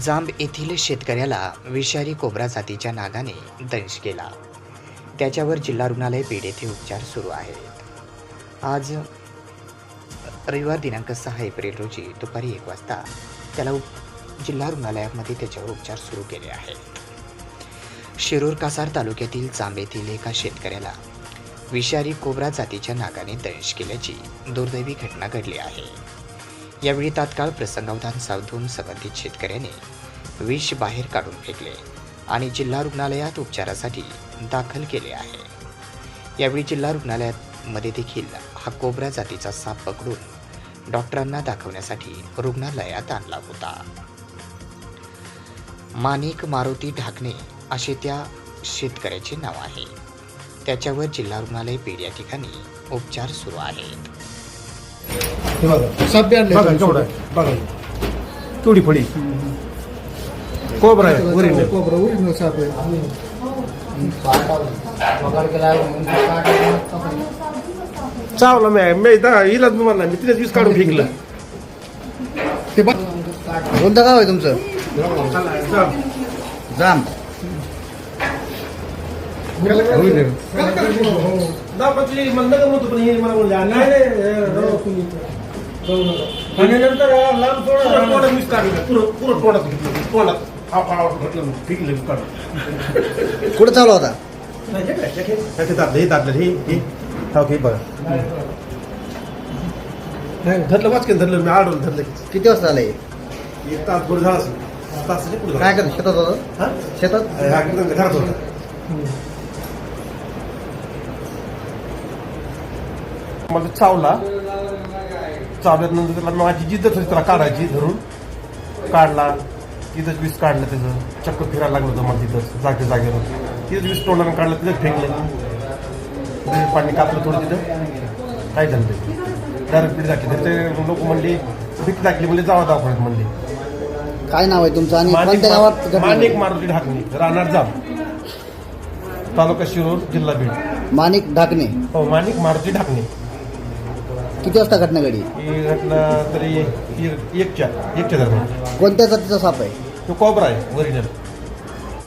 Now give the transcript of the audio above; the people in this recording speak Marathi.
जांब येथील शेतकऱ्याला विषारी कोब्रा जातीच्या नागाने दंश केला. त्याच्यावर जिल्हा रुग्णालय बीड येथे उपचार सुरू आहेत. आज रविवार दिनांक सहा एप्रिल रोजी दुपारी एक वाजता त्याला उप जिल्हा रुग्णालयामध्ये त्याच्यावर उपचार सुरू केले आहेत. शिरूर कासार तालुक्यातील जांब येथील एका शेतकऱ्याला विषारी कोब्रा जातीच्या नागाने दंश केल्याची दुर्दैवी घटना घडली आहे. यावेळी तात्काळ प्रसंगावधान सावधून संबंधित शेतकऱ्याने विष बाहेर काढून फेकले आणि जिल्हा रुग्णालयात उपचारासाठी दाखल केले आहे. यावेळी जिल्हा रुग्णालयामध्ये देखील हा कोबरा जातीचा साप पकडून डॉक्टरांना दाखवण्यासाठी रुग्णालयात आणला होता. माणिक मारुती ढाकणे असे त्या शेतकऱ्याचे नाव आहे. त्याच्यावर जिल्हा रुग्णालय पेड या ठिकाणी उपचार सुरू आहेत. हे बघा. साप आणले बघा केवढा आहे बघा. केवढी फळी. कोबरा आहे ओरिजिनल कोबरा ओरिजिनल साप आहे चावला मी. मी दा- इलाज मी म्हणला मी तिथेच वीस काढून फेकलं. ते बघ. कोणतं गाव आहे तुमचं? जाम दापाची मला नका म्हणतो पण हे मला म्हणले नाही नाही, हे राव तुम्ही. आणि नंतर लांब पुरं तोंडात वीस काढलं पुरं पुरं तोंडात घेतलं तोंडात हा हा घातलं फेकलं वीस काढून कुठं चालू होता नाही, हे काय, हे काय? हे ते दाबलं, हे दाबलं, हे हे हा, हे बघा नाही, धरलं वाचकेन धरलं मी आडवलं धरलं की. किती वाजता आलंय एक तास पुढे झाला असेल तास पुढे काय करत शेतात होतं हा शेतात हा कीर्तन घरात होता मला चावला. चावल्यानंतर त्याला माझी जिद्दच होती त्याला काढायची धरून. काढला. तिथंच वीस काढलं त्याचं. चक्कर फिरायला लागलं होतं मला तिथंच जागे जागेवर. तिथंच वीस तोंडानं काढलं तिथंच फेकलं. तिथे पाणी कापलं थोडं तिथं. काय झालं ते? डायरेक्ट पीठ दाखली तर लोक म्हणले भीक दाखली म्हणजे जावा दवाखान्यात म्हणले. काय नाव आहे तुमचं? आणि माणिक कोणत्या गावात घटना माणिक घडली? मारुती ढाकणी राहणार जाम. तालुका शिरूर जिल्हा बीड. माणिक ढाकणे. हो माणिक मारुती ढाकणे. किती वाजता घटना घडली? ही घटना तरी एक- एकच्या एकच्या दरम्यान. कोणत्या जातीचा साप आहे? तो कोबरा आहे ओरिजिनल